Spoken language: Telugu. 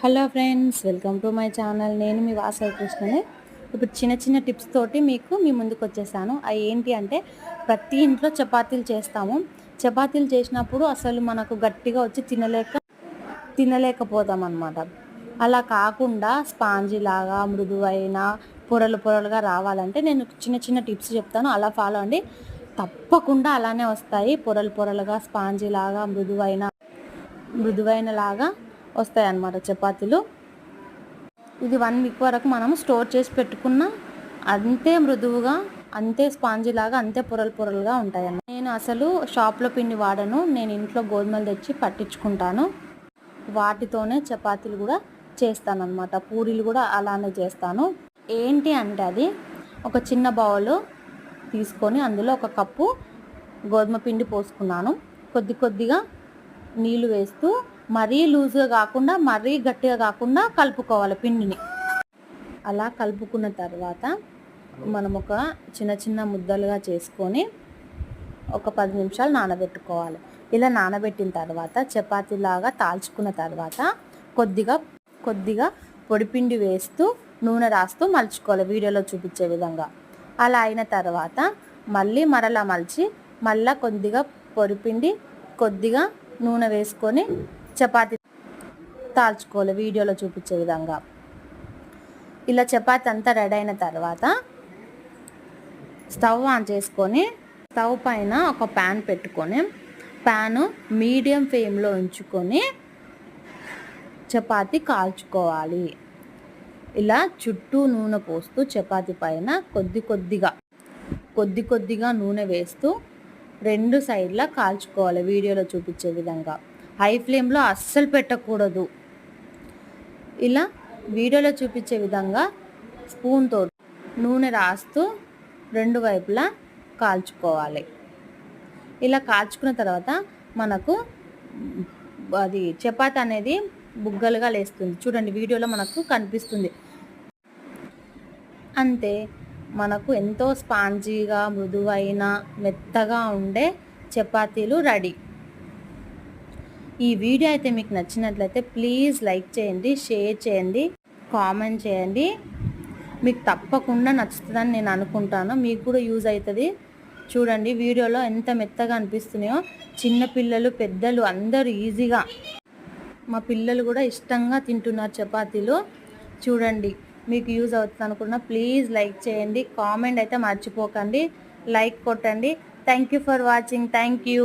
Hello friends welcome to my channel. నేను మీ వాసవి కృష్ణని. ఇప్పుడు చిన్న చిన్న టిప్స్ తోటి మీకు మీ ముందుకు వచ్చేసాను. అవి ఏంటి అంటే ప్రతి ఇంట్లో చపాతీలు చేస్తాము. చపాతీలు చేసినప్పుడు అసలు మనకు గట్టిగా వచ్చి తినలేక తినలేకపోతాం అన్నమాట. అలా కాకుండా స్పాంజీ లాగా మృదువైన పొరలు పొరలుగా రావాలంటే నేను చిన్న చిన్న టిప్స్ చెప్తాను. అలా ఫాలో అండి తప్పకుండా అలానే వస్తాయి. పొరలు పొరలుగా స్పాంజీ లాగా మృదువైన మృదువైన లాగా వస్తాయి అన్నమాట చపాతీలు. ఇది వన్ వీక్ వరకు మనం స్టోర్ చేసి పెట్టుకున్న అంతే మృదువుగా అంతే స్పాంజీ లాగా అంతే పొరలు పొరలుగా ఉంటాయి అన్న నేను అసలు షాప్లో పిండి వాడను నేను ఇంట్లో గోధుమలు తెచ్చి పట్టించుకుంటాను. వాటితోనే చపాతీలు కూడా చేస్తాను అనమాట పూరీలు కూడా అలానే చేస్తాను. ఏంటి అంటే అది ఒక చిన్న బౌల్ తీసుకొని అందులో ఒక కప్పు గోధుమ పిండి పోసుకున్నాను. కొద్ది కొద్దిగా నీళ్ళు వేస్తూ మరీ లూజ్గా కాకుండా మరీ గట్టిగా కాకుండా కలుపుకోవాలి పిండిని. అలా కలుపుకున్న తర్వాత మనం ఒక చిన్న చిన్న ముద్దలుగా చేసుకొని ఒక పది నిమిషాలు నానబెట్టుకోవాలి. ఇలా నానబెట్టిన తర్వాత చపాతీలాగా తాల్చుకున్న తర్వాత కొద్దిగా కొద్దిగా పొడిపిండి వేస్తూ నూనె రాస్తూ మలుచుకోవాలి వీడియోలో చూపించే విధంగా. అలా అయిన తర్వాత మళ్ళీ మరలా మలిచి మళ్ళా కొద్దిగా పొడిపిండి కొద్దిగా నూనె వేసుకొని చపాతి తాల్చుకోవాలి వీడియోలో చూపించే విధంగా. ఇలా చపాతి అంతా రెడీ అయిన తర్వాత స్టవ్ ఆన్ చేసుకొని స్టవ్ పైన ఒక ప్యాన్ పెట్టుకొని ప్యాను మీడియం ఫ్లేమ్లో ఉంచుకొని చపాతి కాల్చుకోవాలి. ఇలా చుట్టూ నూనె పోస్తూ చపాతి పైన కొద్ది కొద్దిగా కొద్ది కొద్దిగా నూనె వేస్తూ రెండు సైడ్లా కాల్చుకోవాలి వీడియోలో చూపించే విధంగా. హై ఫ్లేమ్లో అస్సలు పెట్టకూడదు. ఇలా వీడియోలో చూపించే విధంగా స్పూన్తో నూనె రాస్తూ రెండు వైపులా కాల్చుకోవాలి. ఇలా కాల్చుకున్న తర్వాత మనకు అది చపాతి అనేది బుగ్గలుగా లేస్తుంది. చూడండి వీడియోలో మనకు కనిపిస్తుంది. అంతే మనకు ఎంతో స్పాంజీగా మృదువైన మెత్తగా ఉండే చపాతీలు రెడీ. ఈ వీడియో అయితే మీకు నచ్చినట్లయితే ప్లీజ్ లైక్ చేయండి షేర్ చేయండి కామెంట్ చేయండి. మీకు తప్పకుండా నచ్చుతుందని నేను అనుకుంటాను. మీకు కూడా యూజ్ అవుతుంది. చూడండి వీడియోలో ఎంత మెత్తగా అనిపిస్తున్నాయో. చిన్నపిల్లలు పెద్దలు అందరూ ఈజీగా. మా పిల్లలు కూడా ఇష్టంగా తింటున్నారు చపాతీలు. చూడండి మీకు యూజ్ అవుతుంది అనుకున్నా ప్లీజ్ లైక్ చేయండి కామెంట్ అయితే మర్చిపోకండి లైక్ కొట్టండి. Thank you for watching thank you